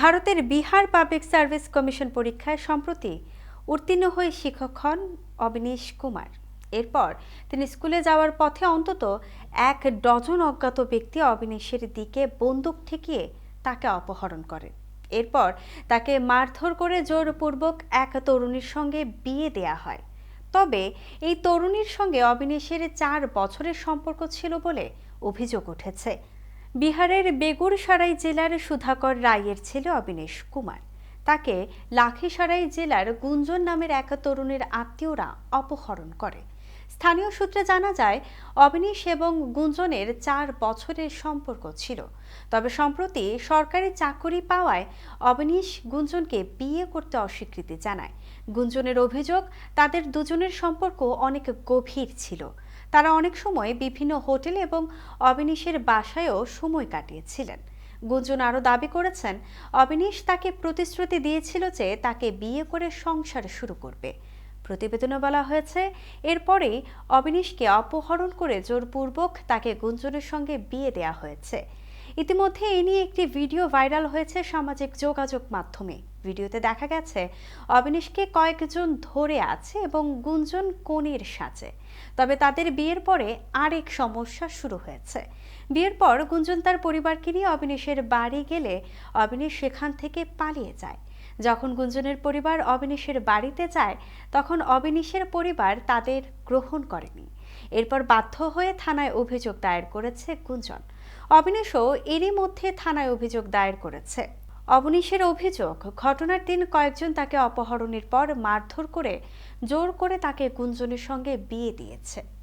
ভারতের Bihar public service commission পরীক্ষায় সম্প্রতি উত্তীর্ণ হয়ে শিক্ষক হন অবিনীশ কুমার। এরপর তিনি স্কুলে যাওয়ার পথে অন্তত এক ডজন অজ্ঞাত ব্যক্তি অবিনীশের দিকে বন্দুক ঠেকিয়ে তাকে অপহরণ করে। এরপর তাকে মারধর করে জোরপূর্বক এক তরুণীর সঙ্গে বিয়ে দেয়া হয়। তবে এই তরুণীর সঙ্গে অবিনীশের চার বছরের সম্পর্ক ছিল বলে অভিযোগ উঠেছে। বিহারের বেগুরসারাই জেলার সুধাকর রায়ের ছেলে অবিনেশ কুমার। তাকে লাখিসারাই জেলার গুঞ্জন নামের এক তরুণের আত্মীয়রা অপহরণ করে। স্থানীয় সূত্রে জানা যায়, অবিনীশ এবং গুঞ্জনের চার বছরের সম্পর্ক ছিল। তবে সম্প্রতি সরকারি চাকরি পাওয়ায় অবিনীশ গুঞ্জনকে বিয়ে করতে অস্বীকৃতি জানায়। গুঞ্জনের অভিযোগ, তাদের দুজনের সম্পর্ক অনেক গভীর ছিল। তারা অনেক সময় বিভিন্ন হোটেল এবং অবিনীশের বাসায়ও সময় কাটিয়েছিলেন। গুঞ্জন আরও দাবি করেছেন, অবিনীশ তাকে প্রতিশ্রুতি দিয়েছিল যে তাকে বিয়ে করে সংসার শুরু করবে। প্রতিবেদনে বলা হয়েছে, এরপরেই অবিনীশকে অপহরণ করে জোরপূর্বক তাকে গুঞ্জনের সঙ্গে বিয়ে দেয়া হয়েছে। ইতিমধ্যে এ নিয়ে একটি ভিডিও ভাইরাল হয়েছে সামাজিক যোগাযোগ মাধ্যমে। ভিডিওতে দেখা গেছে, অবিনীশকে কয়েকজন ধরে আছে এবং গুঞ্জন কনের সাজে। তবে তাদের বিয়ের পরে আরেক সমস্যা শুরু হয়েছে। বিয়ের পর গুঞ্জন তার পরিবারকে নিয়ে অবিনীশের বাড়ি গেলে অবিনীশ সেখান থেকে পালিয়ে যায়। যখন গুঞ্জনের পরিবার অবিনীশের বাড়িতে যায়, তখন অবিনীশের পরিবার তাদের গ্রহণ করেনি। এরপর বাধ্য হয়ে থানায় অভিযোগ দায়ের করেছে গুঞ্জন। অবিনীশও এরই মধ্যে থানায় অভিযোগ দায়ের করেছে। অবনীশের অভিযোগ, ঘটনার দিন কয়েকজন তাকে অপহরণের পর মারধর করে, জোর করে তাকে গুঞ্জনের সঙ্গে বিয়ে দিয়েছে।